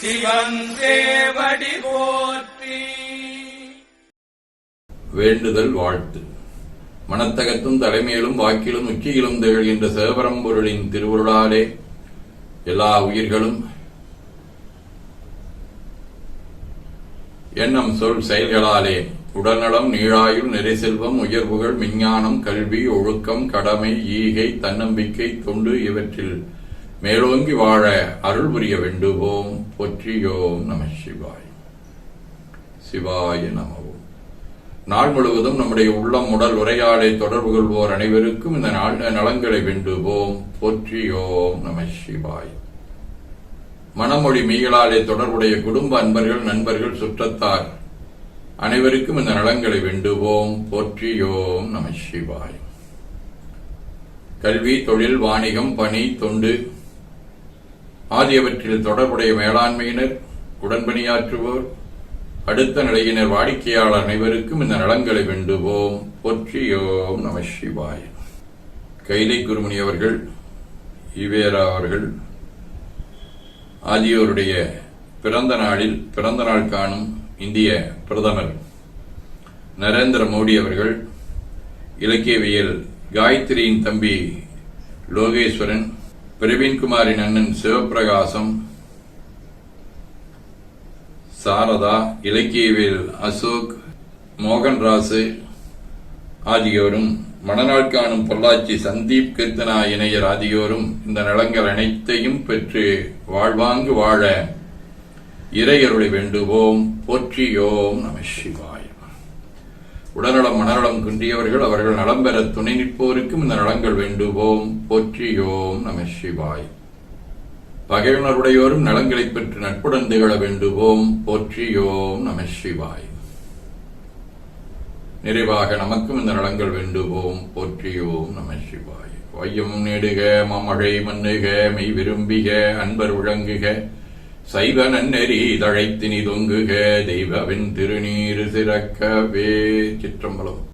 சிவன் போற்றி. வேண்டுதல் வாழ்த்து. மனத்தகத்தும் தலைமையிலும் வாக்கிலும் உச்சியிலும் திகழ்கின்ற சிவபரம்பொருளின் திருவுருளாலே எல்லா உயிர்களும் எண்ணம் சொல் செயல்களாலே. உடல்நலம் நீழாயுள் நிறைசெல்வம் உயர்வுகள் விஞ்ஞானம் கல்வி ஒழுக்கம் கடமை ஈகை தன்னம்பிக்கை தொண்டு இவற்றில் மேலோங்கி வாழ அருள் புரிய வேண்டுவோம். பொற்றியோம் நம சிவாய். சிவாய நமவோம் நாள் முழுவதும் நம்முடைய உள்ளம் உடல் உரையாடை தொடர்பு கொள்வோர் அனைவருக்கும் இந்த நாள் நலங்களை வேண்டுவோம். போற்றியோம் நம சிவாய். மனமொழி மீகளாலே தொடர்புடைய குடும்ப அன்பர்கள் நண்பர்கள் சுற்றத்தார் அனைவருக்கும் இந்த நலங்களை வேண்டுவோம். போற்றியோம் நம சிவாய். கல்வி தொழில் வாணிகம் பணி தொண்டு ஆகியவற்றில் தொடர்புடைய மேலாண்மையினர் உடன்பணியாற்றுவோர் அடுத்த நிலையினர் வாடிக்கையாளர் அனைவருக்கும் இந்த நலன்களை வேண்டுவோம். பொற்றியோம் நம சிவாய். கைலை குருமணி அவர்கள் ஈவேரா அவர்கள் ஆகியோருடைய பிறந்த நாளில் பிறந்த நாள் காணும் இந்திய பிரதமர் நரேந்திர மோடி அவர்கள் இலக்கியவியல் காயத்ரியின் தம்பி லோகேஸ்வரன் பிரவீன்குமாரின் அண்ணன் சிவபிரகாசம் சாரதா இலக்கியவில் அசோக் மோகன்ராசு ஆகியோரும் மணநாள் காணும் பொள்ளாச்சி சந்தீப் கீர்த்தனா இணையர் ஆகியோரும் இந்த நலங்கள் அனைத்தையும் பெற்று வாழ்வாங்கு வாழ இறையருளை வேண்டுவோம். போற்றியோம் நம சிவாய. உடல்நலம் நலம் குன்றியவர்கள் அவர்கள் நலம் பெற துணை நிற்போருக்கும் இந்த நலங்கள் வேண்டுவோம். போற்றியோம் நம சிவாய். பகையுணர்வுடையோரும் நலங்களை பெற்று நட்புடன் திகழ வேண்டுவோம். போற்றியோம் நம சிவாய். நிறைவாக நமக்கும் இந்த நலங்கள் வேண்டுவோம். போற்றியோம் நம சிவாய். வையம் நெடுக மமழை மண்ணுக மெய் விரும்பிக அன்பர் விளங்குக சைவ நன்னெறி தழைத்தினி தொங்குக தெய்வவின் திருநீர் சிறக்கவே. சிற்றம்பலம்.